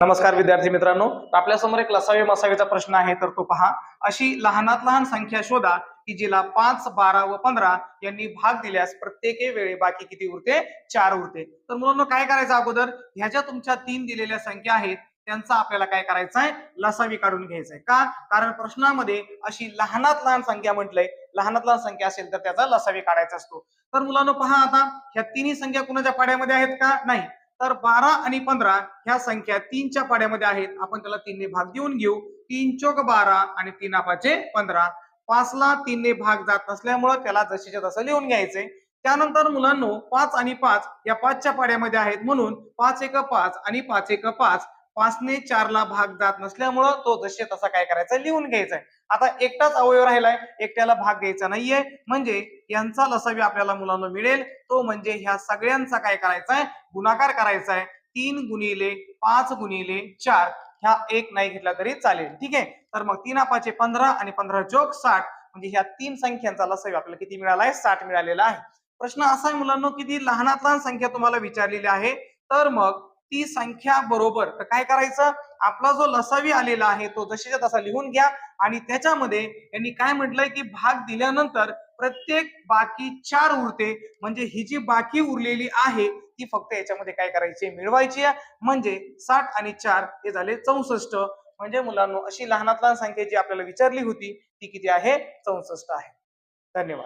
नमस्कार विद्यार्थी मित्रांनो. आपल्यासमोर एक लसावी मसावीचा प्रश्न आहे तर तो पहा. अशी लहानात लहान संख्या शोधा की जिला पाच बारा व पंधरा यांनी भाग दिल्यास प्रत्येके वेळी बाकी किती उरते? चार उरते. तर मुलांना काय करायचं अगोदर? ह्या ज्या तुमच्या तीन दिलेल्या संख्या आहेत त्यांचा आपल्याला काय करायचं आहे लसावी काढून घ्यायचंय. का? कारण प्रश्नामध्ये अशी लहानात लहान संख्या म्हटलंय. लहानात लहान संख्या असेल तर त्याचा लसावी काढायचा असतो. तर मुलांना पहा आता ह्या तिन्ही संख्या कुणाच्या पाड्यामध्ये आहेत का? नाही. तर बारा आणि पंधरा ह्या संख्या तीनच्या पाड्यामध्ये आहेत. आपण त्याला तीनने भाग देऊन घेऊ. तीन चोक बारा आणि तीन पाचे पंधरा. पाचला तीनने भाग जात नसल्यामुळं त्याला जशीच्या तसं लिहून घ्यायचंय त्यानंतर मुलांनो पाच आणि पाच या पाचच्या पाड्यामध्ये आहेत. म्हणून पाच एक पाच आणि पाच एक पाच पाचने चारला भाग जात नसल्यामुळं तो जसे तसा काय करायचा? लिहून घ्यायचा आता एकटाच अवयव राहिलाय एकट्याला भाग घ्यायचा नाहीये. म्हणजे यांचा लसावी आपल्याला मुलांना मिळेल. तो म्हणजे ह्या सगळ्यांचा काय करायचा आहे गुणाकार करायचा आहे तीन गुणिले पाच गुणिले चार. ह्या एक नाही घेतला तरी चालेल. ठीक आहे? तर मग तीन पाचे पंधरा आणि पंधरा चोक साठ. म्हणजे ह्या तीन संख्यांचा लसावी आपल्याला किती मिळाला आहे साठ मिळालेला आहे. प्रश्न असा आहे मुलांना किती लहानात लहान संख्या तुम्हाला विचारलेली आहे? तर मग ती संख्या बरोबर. तर काय करायचं? आपला जो लसावी आलेला आहे तो जशीच्या तसा लिहून घ्या. आणि त्याच्यामध्ये यांनी काय म्हटलंय की भाग दिल्यानंतर प्रत्येक बाकी चार उरते. म्हणजे ही जी बाकी उरलेली आहे ती फक्त याच्यामध्ये काय करायची? आहे? मिळवायची आहे. म्हणजे साठ आणि चार हे झाले चौसष्ट. म्हणजे मुलांना अशी लहानात लहान संख्या जी आपल्याला विचारली होती ती किती आहे? चौसष्ट आहे. धन्यवाद.